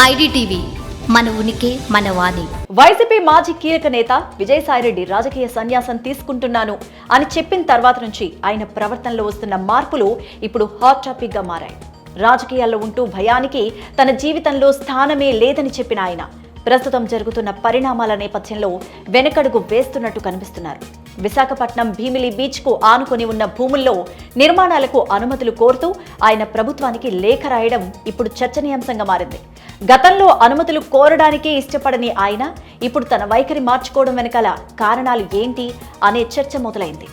IDTV మన ఉనికి మన వాణి. వైసీపీ మాజీ కీలక నేత విజయసాయిరెడ్డి రాజకీయ సన్యాసం తీసుకుంటున్నాను అని చెప్పిన తర్వాత నుంచి ఆయన ప్రవర్తనలో వస్తున్న మార్పులు ఇప్పుడు హాట్ టాపిక్గా మారాయి. రాజకీయాల్లో ఉంటూ భయానికి తన జీవితంలో స్థానమే లేదని చెప్పిన ఆయన. ప్రస్తుతం జరుగుతున్న పరిణామాల నేపథ్యంలో వెనకడుగు వేస్తున్నట్టు కనిపిస్తున్నారు. విశాఖపట్నం భీమిలి బీచ్కు ఆనుకొని ఉన్న భూముల్లో నిర్మాణాలకు అనుమతులు కోరుతూ ఆయన ప్రభుత్వానికి లేఖ రాయడం ఇప్పుడు చర్చనీయాంశంగా మారింది. గతంలో అనుమతులు కోరడానికే ఇష్టపడని ఆయన ఇప్పుడు తన వైఖరి మార్చుకోవడం వెనకాల కారణాలు ఏంటి అనే చర్చ మొదలైంది.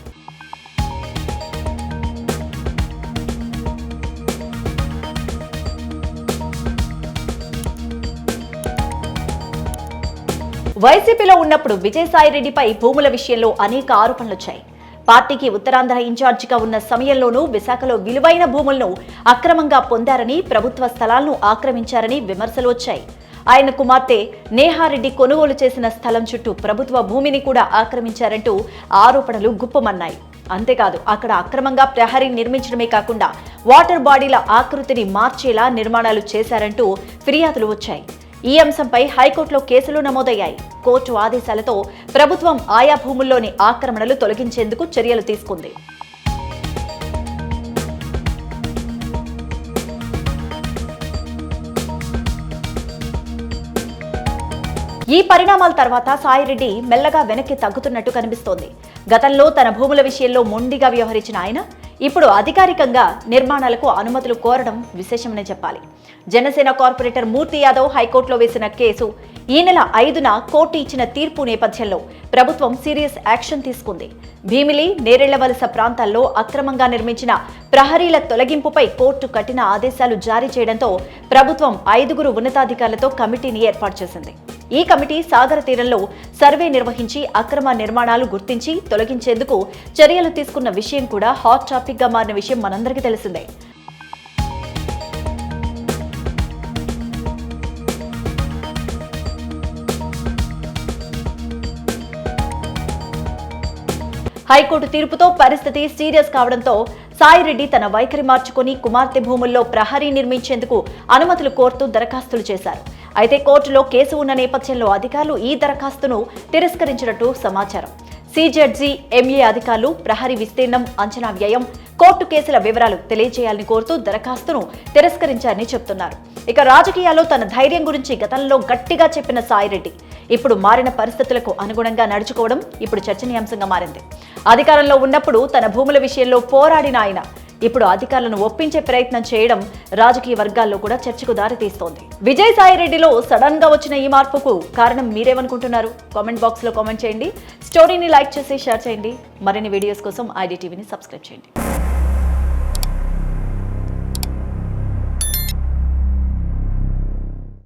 వైసీపీలో ఉన్నప్పుడు విజయసాయిరెడ్డిపై భూముల విషయంలో అనేక ఆరోపణలు వచ్చాయి పార్టీకి ఉత్తరాంధ్ర ఇన్ఛార్జిగా ఉన్న సమయంలోనూ విశాఖలో విలువైన భూములను అక్రమంగా పొందారని ప్రభుత్వ స్థలాలను ఆక్రమించారని విమర్శలు వచ్చాయి. ఆయన కుమార్తె నేహారెడ్డి కొనుగోలు చేసిన స్థలం చుట్టూ ప్రభుత్వ భూమిని కూడా ఆక్రమించారంటూ ఆరోపణలు గుప్పమన్నాయి. అంతేకాదు అక్కడ అక్రమంగా ప్రహరీ నిర్మించడమే కాకుండా వాటర్ బాడీల ఆకృతిని మార్చేలా నిర్మాణాలు చేశారంటూ ఫిర్యాదులు వచ్చాయి. ఈ అంశంపై హైకోర్టులో కేసులు నమోదయ్యాయి. కోర్టు ఆదేశాలతో ప్రభుత్వం ఆయా భూముల్లోని ఆక్రమణలు తొలగించేందుకు చర్యలు తీసుకుంది. ఈ పరిణామాల తర్వాత సాయిరెడ్డి మెల్లగా వెనక్కి తగ్గుతున్నట్టు కనిపిస్తోంది. గతంలో తన భూముల విషయంలో మొండిగా వ్యవహరించిన ఆయన ఇప్పుడు అధికారికంగా నిర్మాణాలకు అనుమతులు కోరడం విశేషమనే చెప్పాలి. జనసేన కార్పొరేటర్ మూర్తి యాదవ్ హైకోర్టులో వేసిన కేసు ఈ నెల ఐదున కోర్టు ఇచ్చిన తీర్పు నేపథ్యంలో ప్రభుత్వం సీరియస్ యాక్షన్ తీసుకుంది. భీమిలి నేరెళ్ళవలస ప్రాంతాల్లో అక్రమంగా నిర్మించిన ప్రహరీల తొలగింపుపై కోర్టు కఠిన ఆదేశాలు జారీ చేయడంతో ప్రభుత్వం ఐదుగురు ఉన్నతాధికారులతో కమిటీని ఏర్పాటు చేసింది. ఈ కమిటీ సాగర తీరంలో సర్వే నిర్వహించి అక్రమ నిర్మాణాలు గుర్తించి తొలగించేందుకు చర్యలు తీసుకున్న విషయం కూడా హాట్ టాపిక్గా మారిన విషయం మనందరికీ తెలిసిందే. హైకోర్టు తీర్పుతో పరిస్థితి సీరియస్ కావడంతో సాయిరెడ్డి తన వైఖరి మార్చుకొని కుమార్తె భూముల్లో ప్రహరీ నిర్మించేందుకు అనుమతులు కోరుతూ దరఖాస్తులు చేశారు. అయితే కోర్టులో కేసు ఉన్న నేపథ్యంలో అధికారులు ఈ దరఖాస్తును తిరస్కరించినట్టు సమాచారం. సిజెడ్జి ఎంఏ అధికారులు ప్రహరీ విస్తీర్ణం అంచనా వ్యయం కోర్టు కేసుల వివరాలు తెలియజేయాలని కోరుతూ దరఖాస్తును తిరస్కరించారని చెబుతున్నారు ఇక రాజకీయాల్లో తన ధైర్యం గురించి గతంలో గట్టిగా చెప్పిన సాయిరెడ్డి ఇప్పుడు మారిన పరిస్థితులకు అనుగుణంగా నడుచుకోవడం ఇప్పుడు చర్చనీయాంశంగా మారింది. అధికారంలో ఉన్నప్పుడు తన భూముల విషయంలో పోరాడిన ఆయన ఇప్పుడు అధికారులను ఒప్పించే ప్రయత్నం చేయడం రాజకీయ వర్గాల్లో కూడా చర్చకు దారితీస్తోంది. విజయసాయిరెడ్డిలో సడన్గా వచ్చిన ఈ మార్పుకు కారణం మీరేమనుకుంటున్నారు? కామెంట్ బాక్స్లో కామెంట్ చేయండి. స్టోరీని లైక్ చేసి షేర్ చేయండి. మరిన్ని వీడియోస్ కోసం ఐడి టీవీని సబ్స్క్రైబ్ చేయండి.